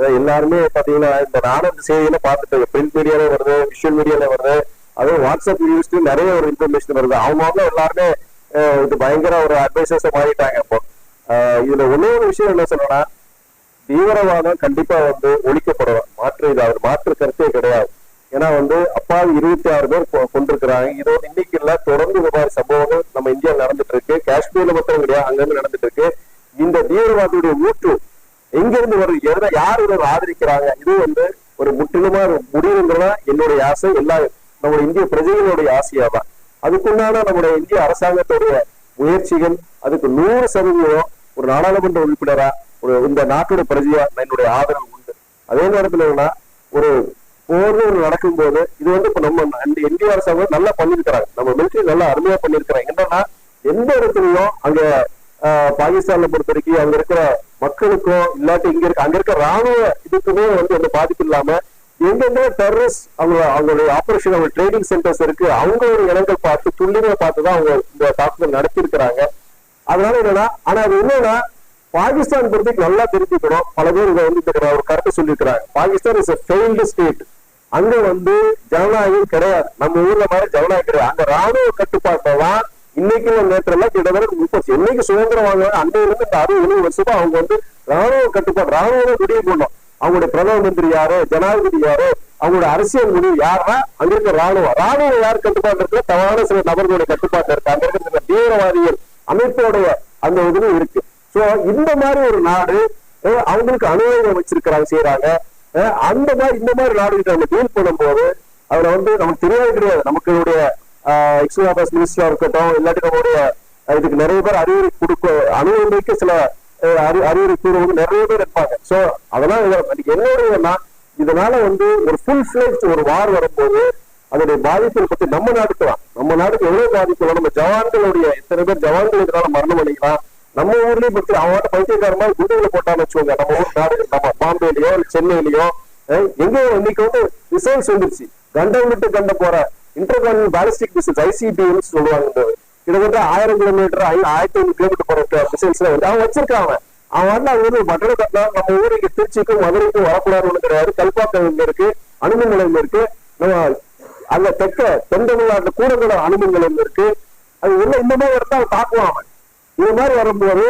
எல்லாருமே பாத்தீங்கன்னா இந்த நானும் செய்தியில பார்த்துட்டு பிரிண்ட் மீடியால வருது விஷுவல் மீடியால வருது. அதுவும் வாட்ஸ்அப் யூஸ்க்கு நிறைய ஒரு இன்ஃபர்மேஷன் வருது. அவங்க எல்லாருமே இது பயங்கர ஒரு அட்வைசஸ் மாறிட்டாங்க இப்போ. இதுல ஒன்னே ஒரு விஷயம் என்ன சொல்லணும்னா தீவிரவாதம் கண்டிப்பா வந்து ஒழிக்கப்படலாம் மாற்று இது அவர் மாற்று கருத்தே கிடையாது. ஏன்னா வந்து அப்பாவி இருபத்தி ஆறு பேர் கொ- கொண்டிருக்கிறாங்க. இது இன்னைக்கு இல்ல தொடர்ந்து இந்த மாதிரி சம்பவங்கள் நம்ம இந்தியாவில் நடந்துட்டு இருக்கு. காஷ்மீர்ல மட்டும் கிடையாது அங்கிருந்து நடந்துட்டு இருக்கு. இந்த தீவிரவாதியுடைய ஊற்று எங்க இருந்து வருது? எதை யார் இவர் ஆதரிக்கிறாங்க? இது வந்து ஒரு முற்றிலுமா முடிவுங்கிறதா என்னுடைய ஆசை. எல்லா நம்முடைய இந்திய பிரஜைகளுடைய ஆசையா தான். அதுக்குண்டான நம்முடைய இந்திய அரசாங்கத்துடைய முயற்சிகள் அதுக்கு நூறு சதவீதம் ஒரு நாடாளுமன்ற உறுப்பினரா ஒரு இந்த நாட்டுடைய பிரஜையா என்னுடைய ஆதரவு உண்டு. அதே நேரத்துல என்னன்னா ஒரு போர்னு ஒண்ணு நடக்கும்போது இது வந்து இப்ப நம்ம இந்த இந்திய அரசாங்கம் நல்லா பண்ணிருக்கிறாங்க நம்ம மிலிட்டரி நல்லா அருமையா பண்ணிருக்கிறாங்க என்னன்னா எந்த இடத்துலயும் அங்க பாகிஸ்தான்ல பொறுத்த வரைக்கும் அங்க இருக்கிற மக்களுக்கோ இல்லாட்டி இங்க இருக்க அங்க இருக்க ராணுவ இதுக்குமே வந்து எந்த பாதிப்பு இல்லாம எங்கெங்க டெரரிஸ்ட் அவங்க அவங்களுடைய ஆபரேஷன் அவங்க ட்ரைனிங் சென்டர்ஸ் இருக்கு அவங்களோட இடங்கள் பார்த்து துல்லியமா பார்த்து தான் அவங்க இந்த தாக்குதல் நடத்தியிருக்கிறாங்க. அதனால என்னன்னா ஆனா அது என்னன்னா பாகிஸ்தான் பொறுத்தவரைக்கும் நல்லா தெரிஞ்சுக்கணும். பல பேர் இதை வந்து இந்த ஒரு கருத்தை சொல்லியிருக்கிறாங்க. பாகிஸ்தான் இஸ் ஃபெயில்டு ஸ்டேட் அங்க வந்து ஜனநாயகம் கிடையாது. நம்ம ஊர்ல மாதிரி ஜனநாயகம் கிடையாது. அந்த ராணுவ கட்டுப்பாட்டை தான் இன்னைக்கு நேற்று எல்லாம் கிட்டத்தட்ட முப்பது என்னைக்கு சுதந்திரம் வாங்க அந்த இருந்து இந்த அறுபது எழுபது வருஷமா அவங்க வந்து ராணுவ கட்டுப்பாடு ராணுவ முடிவு பண்ணோம் அவங்களுடைய பிரதம மந்திரி யாரு? ஜனாதிபதி யாரு? அவங்களோட அரசியல் முடிவு யாருன்னா அங்க இருக்க ராணுவம். ராணுவம் யார் கட்டுப்பாட்டு இருக்கு தவறான சில நபர்களுடைய கட்டுப்பாட்டு இருக்கு. அங்க இருக்கிற சில தீவிரவாதிகள் அமைப்போடைய அந்த இதுவும் இருக்கு. சோ இந்த மாதிரி ஒரு நாடு அவங்களுக்கு அனுபவம் வச்சிருக்கிறாங்க செய்யறாங்க. அந்த மாதிரி இந்த மாதிரி நாடுகிட்ட நம்ம டீல் பண்ணும்போது அதுல வந்து நமக்கு தெரியவே கிடையாது. நமக்கு எக்ஸ்ட்ரா அஃபேர்ஸ் மினிஸ்டரா இருக்கட்டும் இல்லாட்டி நம்மளுடைய இதுக்கு நிறைய பேர் அறிவுரை கொடுக்க அணுகுமுறைக்கு சில அறி அறிவுரை கூறுவங்க நிறைய பேர் இருப்பாங்க. சோ அதெல்லாம் இதுல இதனால வந்து ஒரு ஃபுல் ஃபிளேஜ் ஒரு வார் வரும்போது அதனுடைய பாதிப்புகளை பத்தி நம்ம நாட்டுக்கு தான் நம்ம நாட்டுக்கு எவ்வளவு பாதிப்பு நம்ம ஜவான்களுடைய எத்தனை பேர் ஜவான்கள் இதனால மரணம் அடைக்கலாம் நம்ம ஊர்லயும் பத்தி அவன் பைத்தியக்கார மாதிரி குண்டுகளை போட்டான்னு வச்சுக்கோங்க. நம்ம ஊர் நாடு நம்ம பாம்பேலயோ சென்னையிலயோ எங்கேயோ இன்னைக்கு வந்து மிசைல்ஸ் வந்துருச்சு. கண்டம் விட்டு கண்ட போற இன்டர்கான் பாலிஸ்டிக் மிசைல்ஸ் ஐசிபின்னு சொல்லுவாங்க இந்த கிட்டத்தட்ட ஆயிரம் கிலோமீட்டர் ஆயிரத்தி ஐநூறு கிலோமீட்டர் போற மிசைல்ஸ் வந்து அவன் வச்சிருக்கான் அவன் அவன் வந்து அவங்க வந்து மட்டன கட்டினா நம்ம ஊருக்கு திருச்சிக்கும் மதுரைக்கும் வரக்கூடாதுன்னு கிடையாது. கல்பாக்கம் இருக்கு அணுமின் நிலையம் இருக்கு. நம்ம அந்த தெற்க தென் தமிழ்நாட்டுல கூடங்குளம் அணுமின் நிலையம் இருக்கு. அது உள்ள இந்த மாதிரி இடத்த அவன் தாக்குவான் அவன் இது மாதிரி வரும்போது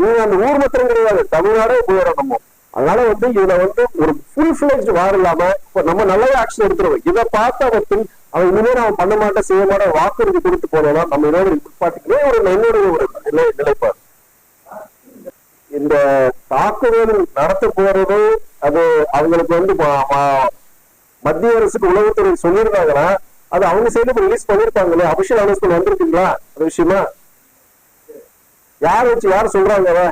இவங்க அந்த ஊர் மாத்திரம் கிடையாது தமிழ்நாடே போயிடும் அதனால வந்து இதுல வந்து ஒரு ஃபுல் ஃபிளெஜ் வார் இல்லாம நம்ம நல்லவே ஆக்ஷன் எடுத்துருவோம். இதை பார்த்து அவன் அவன் இனிமேல் அவன் பண்ண மாட்டேன் செய்ய மாட்டேன் வாக்குறுதி கொடுத்து போனோம்னா நம்ம இதோட நிப்பாட்டிக்கவே ஒரு என்னுடைய ஒரு நிலை- நிலைப்பாடு. இந்த தாக்குதல் நடத்த போறது அது அவங்களுக்கு வந்து மத்திய அரசுக்கு உளவுத்துறை சொல்லியிருந்தாங்கன்னா அது அவங்க சைடு ரிலீஸ் பண்ணிருப்பாங்களே அபிஷியல் அனௌன்ஸ்மெண்ட் வந்திருக்குங்களா? அந்த விஷயமா? யார் வச்சு யார் சொல்றாங்க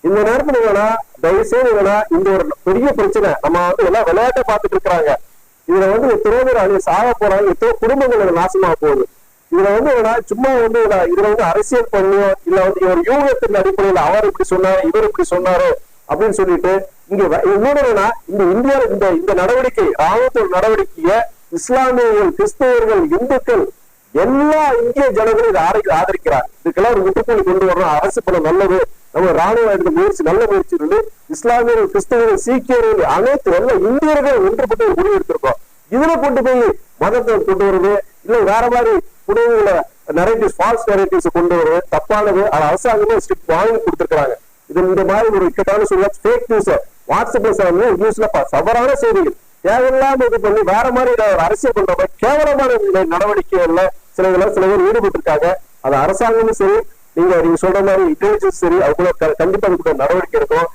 இந்த நேரத்துல வேணா தயவுசெய்து வேணா இந்த ஒரு பெரிய பிரச்சனை. நம்ம வந்து எல்லாம் விளையாட்டை பார்த்துட்டு இருக்கிறாங்க. இதுல வந்து எத்தனை பேர் சாக போறாங்க எத்தனை குடும்பங்கள் இதுல நாசமா போகுது. இதுல வந்து சும்மா வந்து இதுல வந்து அரசியல் பண்ணியோ இல்ல வந்து ஒரு யூகத்தின் அடிப்படையில அவர் இப்படி சொன்னாரு இவர் இப்படி சொன்னாரோ அப்படின்னு சொல்லிட்டு இங்க வ- இந்த இந்தியா இந்த இந்த நடவடிக்கை ராணுவத்தோட நடவடிக்கைய இஸ்லாமியர்கள் கிறிஸ்தவர்கள் இந்துக்கள் எல்லா இந்திய ஜனங்களும் இதை ஆதரிக்கிறார் இதுக்கெல்லாம் ஒரு முற்றுப்புள்ளி கொண்டு வரணும். அரசு பல நல்லது. நம்ம ராணுவ எடுத்த முயற்சி நல்ல முயற்சி இருந்து இஸ்லாமியர்கள் கிறிஸ்தவர்கள் சீக்கியர்கள் அனைத்து நல்ல இந்தியர்கள் ஒன்றுபட்டு ஒரு முடிவு எடுத்திருக்கோம். இதுல கொண்டு போய் மதத்தை கொண்டு வருது இல்ல வேற மாதிரி முடிவுகளை நிறைய ஃபால்ஸ் நரேட்டிவ்ஸ் கொண்டு வருது தப்பானது அது அரசாங்கமே ஸ்ட்ரிக்ட் வாங்கி கொடுத்துருக்காங்க இது இந்த மாதிரி ஒரு இக்கட்டான சொல்ல ஃபேக் நியூஸ் வாட்ஸ்அப்ல நியூஸ்ல தவறான செய்திகள். தேவையில்லாம இது பண்ணி வேற மாதிரி ஒரு அரசியல் பண்ற மாதிரி கேவலமான நடவடிக்கைகள்ல சில இதுல சில பேர் ஈடுபட்டு இருக்காங்க அது அரசாங்கமும் சரி நீங்க நீங்க சொல்ற மாதிரி இன்டெலிஜென்ஸ் சரி அதுக்குள்ள கண்டிப்பா அதுக்கு நடவடிக்கை இருக்கும்